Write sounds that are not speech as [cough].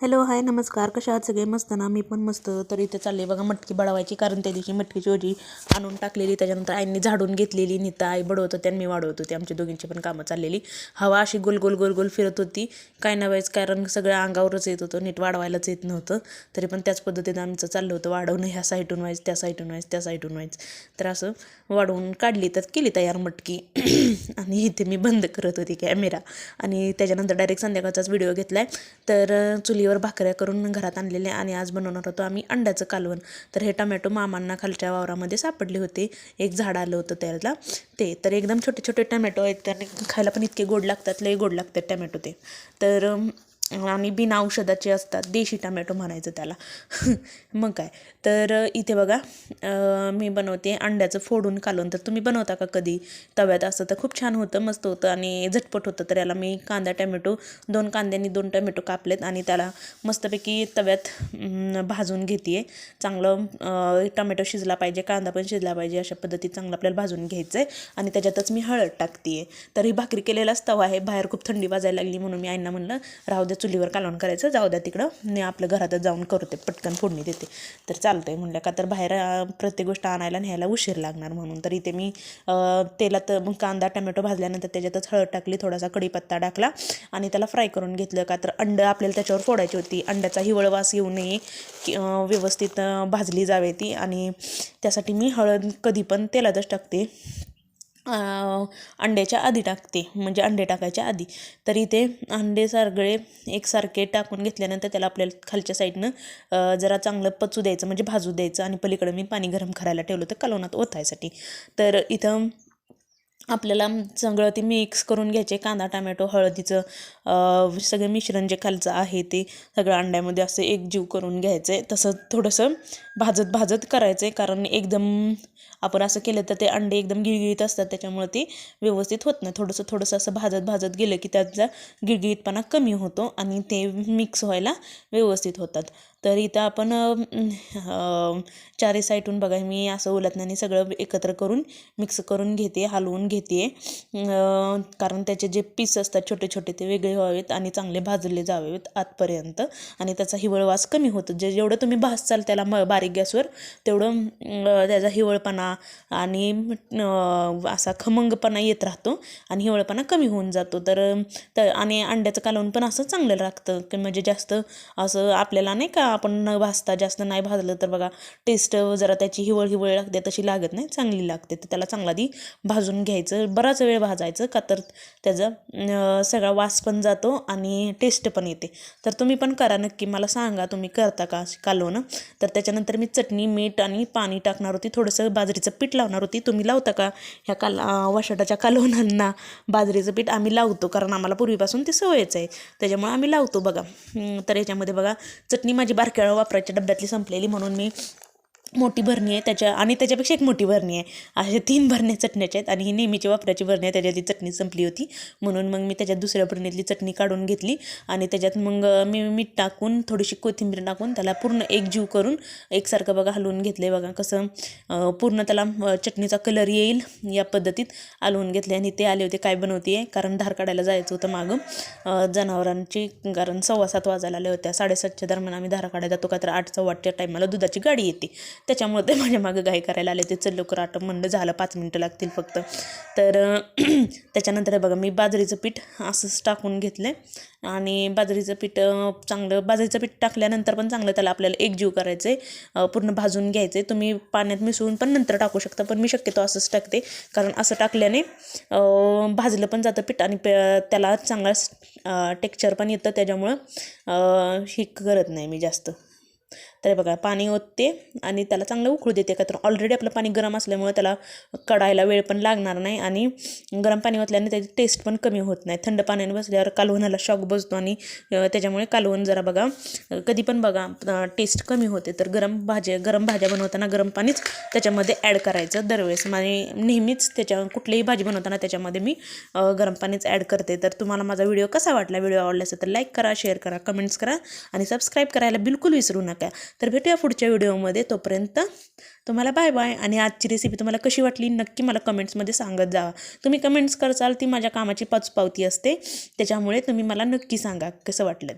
Hello hi नमस्कार. कशा आहात? सगळे मस्त ना? मी पण मस्त. तर इथे चालले बघा मटकी बडवायची कारण त्या दिवशी मटकीची ओजी आणून टाकलेली. त्याच्यानंतर आईने झाडून घेतलेली नीता आई बडवत होती आणि मी वाढवत होते. आमची दोघींची पण कामं चाललेली. हवा अशी गोल गोल गोल गोल फिरत होती. काय नव्हायचं कारण सगळ्या अंगावरच येत होतं. नीट वाढवायलाच येत नव्हतं. तरी पण त्याच पद्धतीनं आमचं चाललं होतं वाढवणं. ह्या साईटून व्हायचं त्या साईटून व्हायचं त्या साईटून व्हायचं तर असं वाढवून काढली तर केली तयार मटकी. [clears throat] आणि इथे मी बंद करत होती कॅमेरा. आणि त्याच्यानंतर डायरेक्ट संध्याकाळचाच व्हिडिओ घेतला आहे तर चुलीवर भाकऱ्या करून घरात आणलेल्या आणि आज बनवणार होतो आम्ही अंड्याचं कालवण. तर हे टमॅटो मामांना खालच्या वावरामध्ये सापडले होते. एक झाड आलं होतं त्याला. ते तर एकदम छोटे छोटे टमॅटो आहेत. त्याने खायला पण इतके गोड लागतात लय गोड लागतात टमॅटो ते. तर आणि बिना औषधाचे असतात. देशी टमॅटो म्हणायचं त्याला. [laughs] मग काय? तर इथे बघा मी बनवते अंड्याचं फोडून कालून तर तुम्ही बनवता का कधी? तव्यात असं तर खूप छान होतं मस्त होतं आणि झटपट होतं. तर याला मी कांदा टमॅटो दोन कांद्यांनी दोन टमॅटो कापलेत आणि त्याला मस्तपैकी तव्यात भाजून घेते आहे चांगलं टमॅटो शिजला पाहिजे कांदा पण शिजला पाहिजे अशा पद्धतीत चांगलं आपल्याला भाजून घ्यायचं आहे आणि त्याच्यातच मी हळद टाकते आहे तर ही भाकरी केलेलाच तवा आहे. बाहेर खूप थंडी वाजायला लागली म्हणून मी आईंना म्हणलं राहू दे चुलीवर कालवण करायचं जाऊ द्या तिकडं. मी आपल्या घरातच जाऊन करते पटकन फोडणी देते. तर चालतंय म्हणलं का तर बाहेर प्रत्येक गोष्ट आणायला न्यायला उशीर लागणार म्हणून. तर इथे मी तेलात मग कांदा टमॅटो भाजल्यानंतर त्याच्यातच हळद टाकली थोडासा कढीपत्ता टाकला आणि त्याला फ्राय करून घेतलं का तर अंड आपल्याला त्याच्यावर फोडायची होती. अंड्याचा हिवळवास येऊ नये की व्यवस्थित भाजली जावे ती. आणि त्यासाठी मी हळद कधी पण तेलातच टाकते. अंड्याच्या आधी टाकते. म्हणजे अंडे टाकायच्या आधी. तर इथे अंडे सगळे एकसारखे टाकून घेतल्यानंतर त्याला आपल्याला खालच्या साईडनं जरा चांगलं पचू द्यायचं. म्हणजे भाजू द्यायचं. आणि पलीकडं मी पाणी गरम करायला ठेवलं तर कालवणात ओतायसाठी. तर इथं आपल्याला सगळं ते मिक्स करून घ्यायचे. कांदा टमॅटो हळदीचं सगळं मिश्रण जे खालचं आहे ते सगळं अंड्यामध्ये असं एकजीव करून घ्यायचं. आहे तसं थोडंसं भाजत भाजत करायचं आहे कारण एकदम आपण असं केलं तर ते अंडे एकदम गिळगिळीत असतात. त्याच्यामुळे ते व्यवस्थित होत नाही. थोडंसं थोडंसं असं भाजत भाजत गेलं की त्याचा गिळगिळीतपणा कमी होतो आणि ते मिक्स व्हायला व्यवस्थित होतात. तर इथं आपण चारी साईडून बघा मी असं उलटण्याने सगळं एकत्र करून मिक्स करून घेते हलवून घेते. कारण त्याचे जे पीस असतात छोटे छोटे ते वेगळे व्हावेत आणि चांगले भाजले जावेत आतपर्यंत. आणि त्याचा हिवळवास कमी होतो. जे जेवढं तुम्ही भाजचाल त्याला म बारीक गॅसवर तेवढं त्याचा हिवळपणा आणि असा खमंगपणा येत राहतो आणि हिवळपणा कमी होऊन जातो. तर आणि अंड्याचं कालवून पण असं चांगलं लागतं. की म्हणजे जास्त असं आपल्याला नाही का आपण न भाजता जास्त नाही भाजलं तर बघा टेस्ट जरा त्याची हिवळ हिवळ लागते तशी लागत नाही चांगली लागते. तर त्याला चांगला आधी भाजून घ्यायचं. बराच वेळ भाजायचं का तर त्याचा सगळा वास पण जातो आणि टेस्ट पण येते. तर तुम्ही पण करा नक्की. मला सांगा तुम्ही करता का कालवणं? तर त्याच्यानंतर मी चटणी मीठ आणि पाणी टाकणार होती. थोडंसं बाजरीचं पीठ लावणार होती. तुम्ही लावता का ह्या काल वशाटाच्या कालवणांना बाजरीचं पीठ आम्ही लावतो. कारण आम्हाला पूर्वीपासून ती सवयच आहे. त्याच्यामुळे आम्ही लावतो बघा. तर याच्यामध्ये बघा चटणी माझी बारक्या वापरायच्या डब्यातली संपलेली म्हणून मी मोठी भरणी आहे त्याच्या आणि त्याच्यापेक्षा एक मोठी भरणी आहे. अशा तीन भरण्या चटण्याच्या आहेत आणि ही नेहमीची वापराची भरणी आहे. त्याच्यातली चटणी संपली होती. म्हणून मग मी त्याच्यात दुसऱ्या भरणीतली चटणी काढून घेतली आणि त्याच्यात मग मी मीठ टाकून थोडीशी कोथिंबीर टाकून त्याला पूर्ण एकजीव करून एकसारखं बघा हलवून घेतलं आहे बघा कसं पूर्ण त्याला चटणीचा कलर येईल या पद्धतीत हलवून घेतले आणि ते आले होते काय बनवते आहे कारण धार काढायला जायचं होतं मागं. जनावरांची कारण सव्वा सात वाजायला आल्या होत्या. साडेसातच्या दरम्यान आम्ही धार काढायला जातो का तर आठ सव्वाच्या टायमाला दुधाची गाडी येते. त्याच्यामुळे ते माझ्या मागं घाई करायला आले. ते चल लवकर आटप म्हणणं झालं पाच मिनटं लागतील फक्त. तर [clears throat] त्याच्यानंतर बघा मी बाजरीचं पीठ असंच टाकून घेतलं आणि बाजरीचं पीठ चांगलं बाजरीचं पीठ टाकल्यानंतर पण चांगलं त्याला आपल्याला एकजीव करायचं आहे पूर्ण भाजून घ्यायचं आहे तुम्ही पाण्यात मिसळून पण नंतर टाकू शकता पण मी शक्यतो असंच टाकते. कारण असं टाकल्याने भाजलं पण जातं पीठ आणि त्याला चांगला टेक्चर पण येतं. त्याच्यामुळं हे करत नाही मी जास्त. तर बघा पाणी ओतते आणि त्याला चांगलं उकळू देते का तर ऑलरेडी आपलं पाणी गरम असल्यामुळे त्याला कढायला वेळ पण लागणार नाही आणि गरम पाणी ओतल्याने त्याची टेस्ट पण कमी होत नाही. थंड पाण्याने बसल्यावर कालवणाला शॉक बसतो आणि त्याच्यामुळे कालवण जरा बघा कधी पण बघा टेस्ट कमी होते. तर गरम भाज्या गरम भाज्या बनवताना गरम पाणीच त्याच्यामध्ये ॲड करायचं दरवेळेस. आणि नेहमीच त्याच्या कुठलीही भाजी बनवताना त्याच्यामध्ये मी गरम पाणीच ॲड करते. तर तुम्हाला माझा व्हिडिओ कसा वाटला व्हिडिओ आवडला असेल तर लाईक करा शेअर करा कमेंट्स करा आणि सबस्क्राईब करायला बिलकुल विसरू नका. तर भेटूया पुढच्या व्हिडिओमध्ये. तोपर्यंत तुम्हाला बाय बाय आणि आजची रेसिपी तुम्हाला कशी वाटली नक्की मला कमेंट्समध्ये सांगत जावा तुम्ही कमेंट्स करसाल ती माझ्या कामाची पाचपावती असते. त्याच्यामुळे तुम्ही मला नक्की सांगा कसं वाटलं ते.